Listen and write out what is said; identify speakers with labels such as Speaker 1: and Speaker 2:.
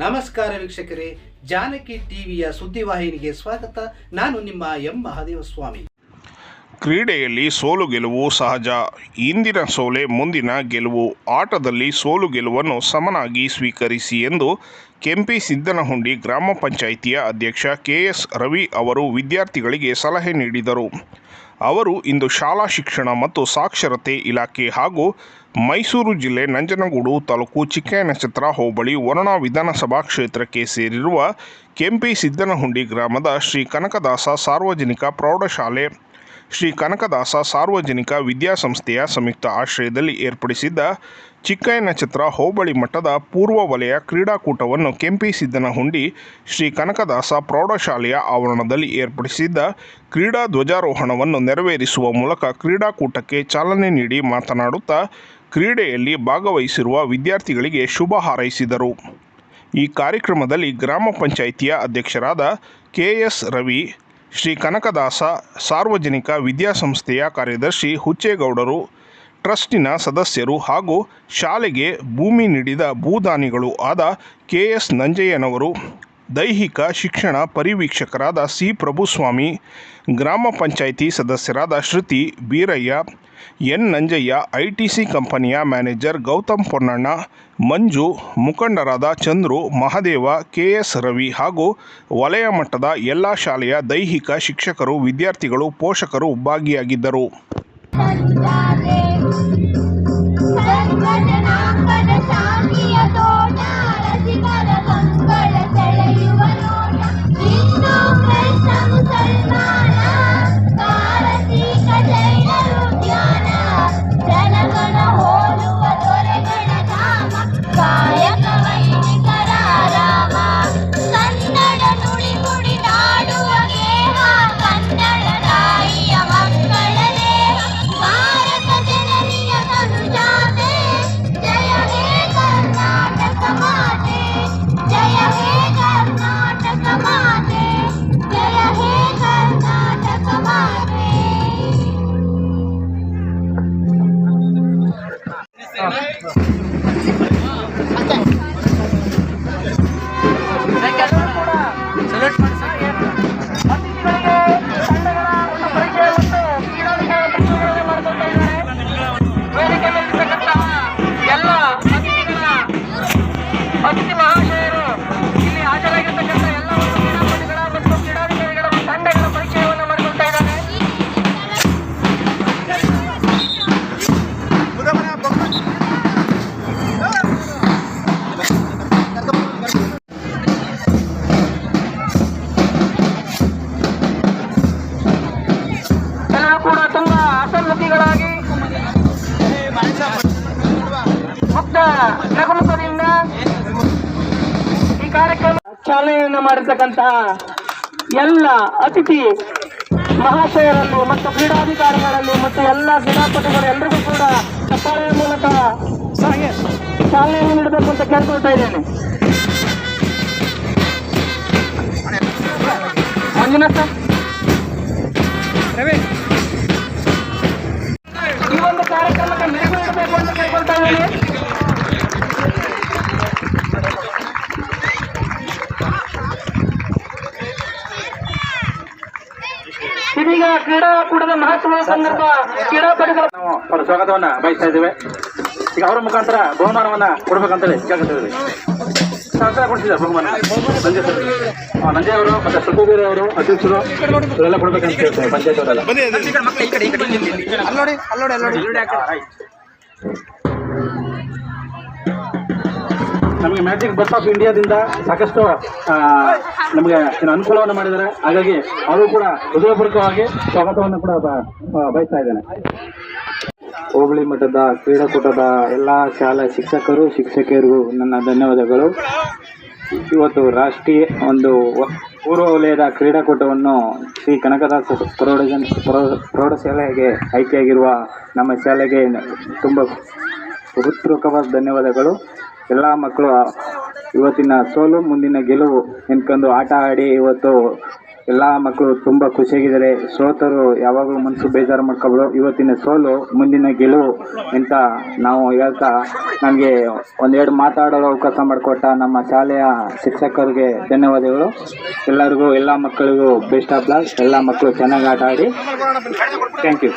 Speaker 1: ನಮಸ್ಕಾರ ವೀಕ್ಷಕರೇ, ಜಾನಕಿ ಟಿವಿಯ ಸುದ್ದಿವಾಹಿನಿಗೆ ಸ್ವಾಗತ. ನಾನು ನಿಮ್ಮ ಎಂ. ಮಹಾದೇವ ಸ್ವಾಮಿ
Speaker 2: ಕ್ರೀಡೆಯಲ್ಲಿ ಸೋಲು ಗೆಲುವು ಸಹಜ. ಇಂದಿನ ಸೋಲೆ ಮುಂದಿನ ಗೆಲುವು. ಆಟದಲ್ಲಿ ಸೋಲು ಗೆಲುವನ್ನು ಸಮನಾಗಿ ಸ್ವೀಕರಿಸಿ ಎಂದು ಕೆಂಪಿ ಸಿದ್ದನಹುಂಡಿ ಗ್ರಾಮ ಪಂಚಾಯಿತಿಯ ಅಧ್ಯಕ್ಷ ಕೆ ಎಸ್ ರವಿ ಅವರು ವಿದ್ಯಾರ್ಥಿಗಳಿಗೆ ಸಲಹೆ ನೀಡಿದರು. ಅವರು ಇಂದು ಶಾಲಾ ಶಿಕ್ಷಣ ಮತ್ತು ಸಾಕ್ಷರತೆ ಇಲಾಖೆ ಹಾಗೂ ಮೈಸೂರು ಜಿಲ್ಲೆ ನಂಜನಗೂಡು ತಾಲೂಕು ಚಿಕ್ಕನಕ್ಷತ್ರ ಹೋಬಳಿ ವರುಣಾ ವಿಧಾನಸಭಾ ಕ್ಷೇತ್ರಕ್ಕೆ ಸೇರಿರುವ ಕೆಂಪಿ ಸಿದ್ದನಹುಂಡಿ ಗ್ರಾಮದ ಶ್ರೀ ಕನಕದಾಸ ಸಾರ್ವಜನಿಕ ಪ್ರೌಢಶಾಲೆ ಶ್ರೀ ಕನಕದಾಸ ಸಾರ್ವಜನಿಕ ವಿದ್ಯಾಸಂಸ್ಥೆಯ ಸಂಯುಕ್ತ ಆಶ್ರಯದಲ್ಲಿ ಏರ್ಪಡಿಸಿದ್ದ ಚಿಕ್ಕಯ್ಯನಛತ್ರ ಹೋಬಳಿ ಮಟ್ಟದ ಪೂರ್ವ ವಲಯ ಕ್ರೀಡಾಕೂಟವನ್ನು ಕೆಂಪಿ ಸಿದ್ದನಹುಂಡಿ ಶ್ರೀ ಕನಕದಾಸ ಪ್ರೌಢಶಾಲೆಯ ಆವರಣದಲ್ಲಿ ಏರ್ಪಡಿಸಿದ್ದ ಕ್ರೀಡಾ ಧ್ವಜಾರೋಹಣವನ್ನು ನೆರವೇರಿಸುವ ಮೂಲಕ ಕ್ರೀಡಾಕೂಟಕ್ಕೆ ಚಾಲನೆ ನೀಡಿ ಮಾತನಾಡುತ್ತಾ ಕ್ರೀಡೆಯಲ್ಲಿ ಭಾಗವಹಿಸಿರುವ ವಿದ್ಯಾರ್ಥಿಗಳಿಗೆ ಶುಭ ಹಾರೈಸಿದರು. ಈ ಕಾರ್ಯಕ್ರಮದಲ್ಲಿ ಗ್ರಾಮ ಪಂಚಾಯಿತಿಯ ಅಧ್ಯಕ್ಷರಾದ ಕೆ ಎಸ್ ರವಿ ಶ್ರೀ ಕನಕದಾಸ ಸಾರ್ವಜನಿಕ ವಿದ್ಯಾಸಂಸ್ಥೆಯ ಕಾರ್ಯದರ್ಶಿ ಹುಚ್ಚೇಗೌಡರು, ಟ್ರಸ್ಟಿನ ಸದಸ್ಯರು ಹಾಗೂ ಶಾಲೆಗೆ ಭೂಮಿ ನೀಡಿದ ಭೂದಾನಿಗಳು ಆದ ಕೆ ಎಸ್ ನಂಜಯ್ಯನವರು, ದೈಹಿಕ ಶಿಕ್ಷಣ ಪರಿವೀಕ್ಷಕರಾದ ಸಿ ಪ್ರಭುಸ್ವಾಮಿ, ಗ್ರಾಮ ಪಂಚಾಯಿತಿ ಸದಸ್ಯರಾದ Shruti Beeraiah N. Nanjaiah, I T C ಕಂಪನಿಯ ಮ್ಯಾನೇಜರ್ ಗೌತಮ್ ಪೊನ್ನಣ್ಣ, ಮಂಜು, ಮುಖಂಡರಾದ ಚಂದ್ರು, ಮಹದೇವ, ಕೆ ಎಸ್ ರವಿ ಹಾಗೂ ವಲಯ ಮಟ್ಟದ ಎಲ್ಲ ಶಾಲೆಯ ದೈಹಿಕ ಶಿಕ್ಷಕರು, ವಿದ್ಯಾರ್ಥಿಗಳು, ಪೋಷಕರು ಭಾಗಿಯಾಗಿದ್ದರು.
Speaker 3: ಮುಕ್ತ ನಗುಮುಖದಿಂದ ಈ ಕಾರ್ಯಕ್ರಮ ಚಾಲನೆಯನ್ನು ಮಾಡಿರ್ತಕ್ಕಂತಹ ಎಲ್ಲ ಅತಿಥಿ ಮಹಾಶಯರನ್ನು ಮತ್ತು ಕ್ರೀಡಾಧಿಕಾರಿಗಳನ್ನು ಮತ್ತು ಎಲ್ಲ ಕ್ರೀಡಾಪಟುಗಳು ಎಲ್ರಿಗೂ ಕೂಡ ಚಪ್ಪಾಳೆಯ ಮೂಲಕ ಚಾಲನೆಯನ್ನು ನೀಡಬೇಕು ಅಂತ ಕೇಳ್ಕೊಳ್ತಾ ಇದ್ದೇನೆ. ಮಂಜುನಾಥ? ಈ ಇದೀಗ ಕ್ರೀಡಾಕೂಟದ ಮಹತ್ವದ ಸಂದರ್ಭ ಕ್ರೀಡಾಪಟುಗಳ
Speaker 4: ನಾವು ಅವರ ಸ್ವಾಗತವನ್ನ ಬಯಸ್ತಾ ಇದ್ದೇವೆ. ಈಗ ಅವರ ಮುಖಾಂತರ ಬಹುಮಾನವನ್ನ ಕೊಡ್ಬೇಕಂತೇಳಿ ಕೇಳ್ಕೊತಿದ್ದೀವಿ ಸರ್ಕಾರ ಕೊಡ್ತಿದ್ದಾರೆ ಬಹುಮಾನ? ಸಂಜೆ ಸರ್. ಆ, ನಂಜೆ ಅವರು ಮತ್ತೆ ಸುಬ್ಬೀರ್ ಅವರು ಅಧ್ಯಕ್ಷರು ಇವರೆಲ್ಲ ಕೊಡ್ಬೇಕಂತ ಹೇಳ್ತಾರೆ ಪಂಚಾಯತ್ ಅವರೆಲ್ಲ ನಮಗೆ ಮ್ಯಾಜಿಕ್ ಬಸ್ ಆಫ್ ಇಂಡಿಯಾದಿಂದ ಸಾಕಷ್ಟು ನಮಗೆ ಅನುಕೂಲವನ್ನು ಮಾಡಿದ್ದಾರೆ. ಹಾಗಾಗಿ ಅವರು ಕೂಡ ಹೃದಯಪೂರ್ವಕವಾಗಿ ಸ್ವಾಗತವನ್ನು ಕೂಡ ಬಯಸ್ತಾ ಇದ್ದೇನೆ.
Speaker 5: ಹೋಬಳಿ ಮಠದ ಕ್ರೀಡಾಕೂಟದ ಎಲ್ಲ ಶಾಲಾ ಶಿಕ್ಷಕರು, ಶಿಕ್ಷಕಿಯರಿಗೂ ನನ್ನ ಧನ್ಯವಾದಗಳು. ಇವತ್ತು ರಾಷ್ಟ್ರೀಯ ಒಂದು ಪೂರ್ವ ವಲಯದ ಕ್ರೀಡಾಕೂಟವನ್ನು ಶ್ರೀ ಕನಕದಾಸ ಪ್ರೌಢಜನ್ ಪ್ರೌಢ ಪ್ರೌಢಶಾಲೆಗೆ ಆಯ್ಕೆಯಾಗಿರುವ ನಮ್ಮ ಶಾಲೆಗೆ ತುಂಬ ಹೃತ್ಪೂರ್ವಕವಾದ ಧನ್ಯವಾದಗಳು. ಎಲ್ಲ ಮಕ್ಕಳು ಇವತ್ತಿನ ಸೋಲು, ಮುಂದಿನ ಗೆಲುವು ಎನ್ಕೊಂಡು ಆಟ ಆಡಿ ಇವತ್ತು ಎಲ್ಲ ಮಕ್ಕಳು ತುಂಬ ಖುಷಿಯಾಗಿದ್ದಾರೆ. ಸೋತರು ಯಾವಾಗಲೂ ಮನಸ್ಸು ಬೇಜಾರು ಮಾಡ್ಕೊಬೋದು. ಇವತ್ತಿನ ಸೋಲು, ಮುಂದಿನ ಗೆಲುವು ಅಂತ ನಾವು ಹೇಳ್ತಾ ನಮಗೆ ಒಂದೆರಡು ಮಾತಾಡೋ ಅವಕಾಶ ಮಾಡಿಕೊಟ್ಟ ನಮ್ಮ ಶಾಲೆಯ ಶಿಕ್ಷಕರಿಗೆ ಧನ್ಯವಾದಗಳು. ಎಲ್ಲರಿಗೂ, ಎಲ್ಲ ಮಕ್ಕಳಿಗೂ ಬೆಸ್ಟ್ ಆಫ್ ಲಕ್ ಎಲ್ಲ ಮಕ್ಕಳು ಚೆನ್ನಾಗಿ ಆಟ ಆಡಿ. Thank you